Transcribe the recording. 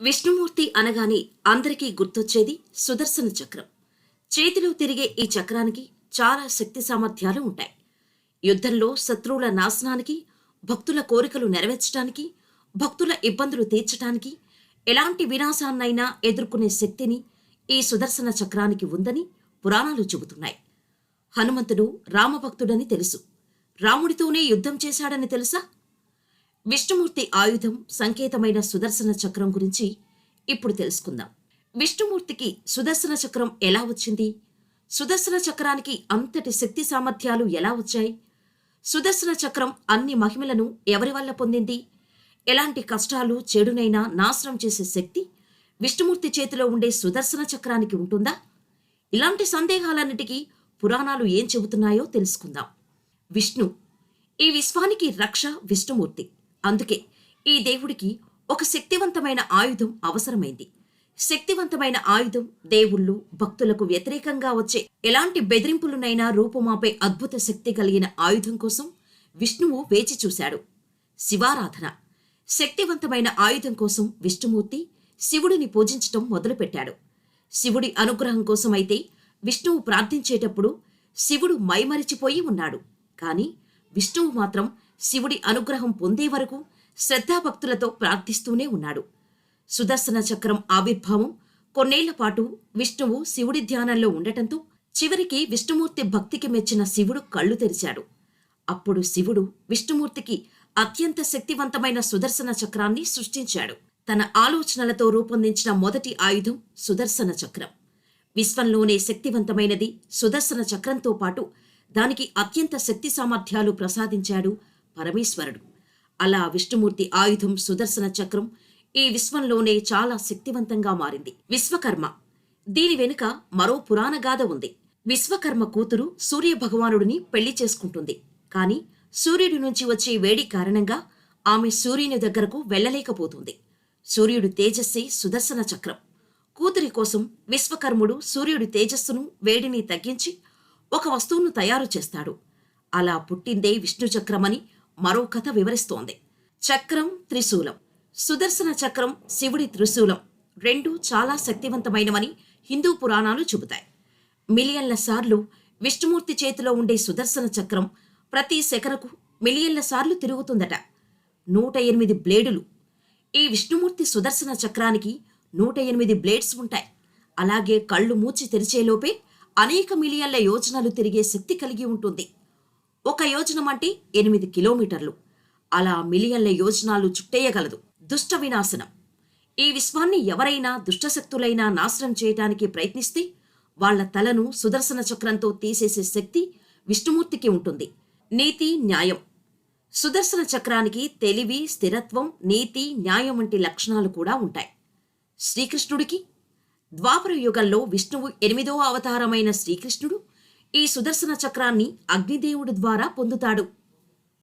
విష్ణుమూర్తి అనగానే అందరికీ గుర్తొచ్చేది సుదర్శన చక్రం. చేతిలో తిరిగే ఈ చక్రానికి చాలా శక్తి సామర్థ్యాలు ఉంటాయి. యుద్ధంలో శత్రువుల నాశనానికి భక్తుల కోరికలు నెరవేర్చడానికి భక్తుల ఇబ్బందులు తీర్చడానికి ఎలాంటి వినాశాన్నైనా ఎదుర్కొనే శక్తిని ఈ సుదర్శన చక్రానికి ఉందని పురాణాలు చెబుతున్నాయి. హనుమంతుడు రామభక్తుడని తెలుసు. రాముడితోనే యుద్ధం చేశాడని తెలుసా? విష్ణుమూర్తి ఆయుధం సంకేతమైన సుదర్శన చక్రం గురించి ఇప్పుడు తెలుసుకుందాం. విష్ణుమూర్తికి సుదర్శన చక్రం ఎలా వచ్చింది? సుదర్శన చక్రానికి అంతటి శక్తి సామర్థ్యాలు ఎలా వచ్చాయి? సుదర్శన చక్రం అన్ని మహిమలను ఎవరి వల్ల పొందింది? ఎలాంటి కష్టాలు చెడునైనా నాశనం చేసే శక్తి విష్ణుమూర్తి చేతిలో ఉండే సుదర్శన చక్రానికి ఉంటుందా? ఇలాంటి సందేహాలన్నిటికీ పురాణాలు ఏం చెబుతున్నాయో తెలుసుకుందాం. విష్ణు ఈ విశ్వానికి రక్ష విష్ణుమూర్తి. అందుకే ఈ దేవుడికి ఒక శక్తివంతమైన ఆయుధం అవసరమైంది. శక్తివంతమైన ఆయుధం దేవుళ్ళు భక్తులకు వ్యతిరేకంగా వచ్చే ఎలాంటి బెదిరింపులనైనా రూపుమాపే అద్భుత శక్తి కలిగిన ఆయుధం కోసం విష్ణువు వేచి చూశాడు. శివారాధన. శక్తివంతమైన ఆయుధం కోసం విష్ణుమూర్తి శివుడిని పూజించటం మొదలుపెట్టాడు. శివుడి అనుగ్రహం కోసమైతే విష్ణువు ప్రార్థించేటప్పుడు శివుడు మైమరిచిపోయి ఉన్నాడు. కాని విష్ణువు మాత్రం శివుడి అనుగ్రహం పొందే వరకు శ్రద్ధాభక్తులతో ప్రార్థిస్తూనే ఉన్నాడు. సుదర్శన చక్రం ఆవిర్భావం కొన్నేళ్ళ పాటు విష్ణువు శివుడి ధ్యానంలో ఉండటంతో చివరికి విష్ణుమూర్తి భక్తికి మెచ్చిన శివుడు కళ్ళు తెరిచాడు. అప్పుడు శివుడు విష్ణుమూర్తికి అత్యంత శక్తివంతమైన సుదర్శన చక్రాన్ని సృష్టించాడు. తన ఆలోచనలతో రూపొందించిన మొదటి ఆయుధం సుదర్శన చక్రం. విశ్వంలోనే శక్తివంతమైనది సుదర్శన చక్రంతో పాటు దానికి అత్యంత శక్తి సామర్థ్యాలు ప్రసాదించాడు పరమేశ్వరుడు. అలా విష్ణుమూర్తి ఆయుధం సుదర్శన చక్రం ఈ విశ్వంలోనే చాలా శక్తివంతంగా మారింది. విశ్వకర్మ. దీని వెనుక మరో పురాణ గాథ ఉంది. విశ్వకర్మ కూతురు సూర్య భగవానుడిని పెళ్ళి చేసుకుంటుంది. కాని సూర్యుడి నుంచి వచ్చే వేడి కారణంగా ఆమె సూర్యుని దగ్గరకు వెళ్ళలేకపోతుంది. సూర్యుడు తేజస్సే సుదర్శన చక్రం. కూతురి కోసం విశ్వకర్ముడు సూర్యుడి తేజస్సును వేడిని తగ్గించి ఒక వస్తువును తయారు చేస్తాడు. అలా పుట్టిందే విష్ణు చక్రమని మరో కథ వివరిస్తోంది. చక్రం త్రిశూలం. సుదర్శన చక్రం శివుడి త్రిశూలం. రెండు చాలా శక్తివంతమైనవని హిందూ పురాణాలు చెబుతాయి. మిలియన్ల సార్లు విష్ణుమూర్తి చేతిలో ఉండే సుదర్శన చక్రం ప్రతి సెకనకు మిలియన్ల సార్లు తిరుగుతుందట. నూట ఎనిమిది బ్లేడులు. ఈ విష్ణుమూర్తి సుదర్శన చక్రానికి నూట ఎనిమిది బ్లేడ్స్ ఉంటాయి. అలాగే కళ్ళు మూచి తెరిచేలోపే అనేక మిలియన్ల యోజనలు తిరిగే శక్తి కలిగి ఉంటుంది. ఒక యోజనం అంటే ఎనిమిది కిలోమీటర్లు. అలా మిలియన్ల యోజనాలు చుట్టేయగలదు. దుష్ట వినాశనం. ఈ విశ్వాన్ని ఎవరైనా దుష్టశక్తులైనా నాశనం చేయటానికి ప్రయత్నిస్తే వాళ్ళ తలను సుదర్శన చక్రంతో తీసేసే శక్తి విష్ణుమూర్తికి ఉంటుంది. నీతి న్యాయం. సుదర్శన చక్రానికి తెలివి స్థిరత్వం నీతి న్యాయం వంటి లక్షణాలు కూడా ఉంటాయి. శ్రీకృష్ణుడికి ద్వాపర యుగంలో విష్ణువు ఎనిమిదో అవతారమైన శ్రీకృష్ణుడు ఈ సుదర్శన చక్రాన్ని అగ్నిదేవుడి ద్వారా పొందుతాడు.